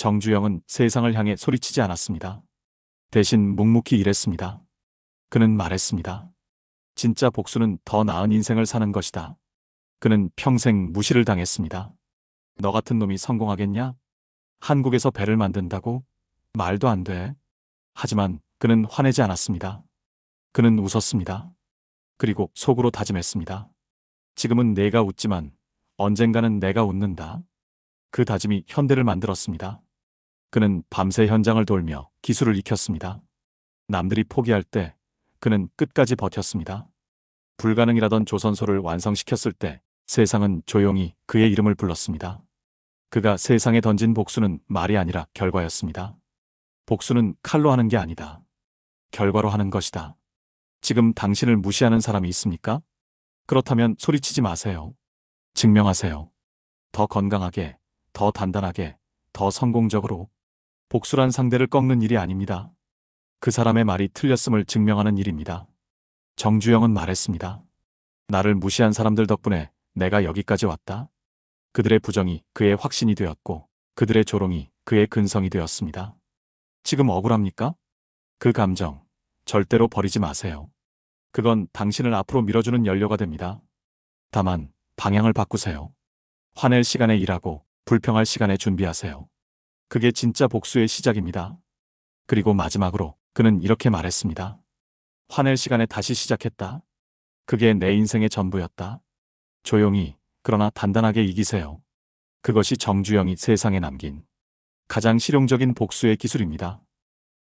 정주영은 세상을 향해 소리치지 않았습니다. 대신 묵묵히 일했습니다. 그는 말했습니다. 진짜 복수는 더 나은 인생을 사는 것이다. 그는 평생 무시를 당했습니다. 너 같은 놈이 성공하겠냐? 한국에서 배를 만든다고? 말도 안 돼. 하지만 그는 화내지 않았습니다. 그는 웃었습니다. 그리고 속으로 다짐했습니다. 지금은 내가 웃지만 언젠가는 내가 웃는다. 그 다짐이 현대를 만들었습니다. 그는 밤새 현장을 돌며 기술을 익혔습니다. 남들이 포기할 때 그는 끝까지 버텼습니다. 불가능이라던 조선소를 완성시켰을 때 세상은 조용히 그의 이름을 불렀습니다. 그가 세상에 던진 복수는 말이 아니라 결과였습니다. 복수는 칼로 하는 게 아니다. 결과로 하는 것이다. 지금 당신을 무시하는 사람이 있습니까? 그렇다면 소리치지 마세요. 증명하세요. 더 건강하게, 더 단단하게, 더 성공적으로. 복수란 상대를 꺾는 일이 아닙니다. 그 사람의 말이 틀렸음을 증명하는 일입니다. 정주영은 말했습니다. 나를 무시한 사람들 덕분에 내가 여기까지 왔다. 그들의 부정이 그의 확신이 되었고 그들의 조롱이 그의 근성이 되었습니다. 지금 억울합니까? 그 감정 절대로 버리지 마세요. 그건 당신을 앞으로 밀어주는 연료가 됩니다. 다만 방향을 바꾸세요. 화낼 시간에 일하고 불평할 시간에 준비하세요. 그게 진짜 복수의 시작입니다. 그리고 마지막으로 그는 이렇게 말했습니다. 화낼 시간에 다시 시작했다. 그게 내 인생의 전부였다. 조용히 그러나 단단하게 이기세요. 그것이 정주영이 세상에 남긴 가장 실용적인 복수의 기술입니다.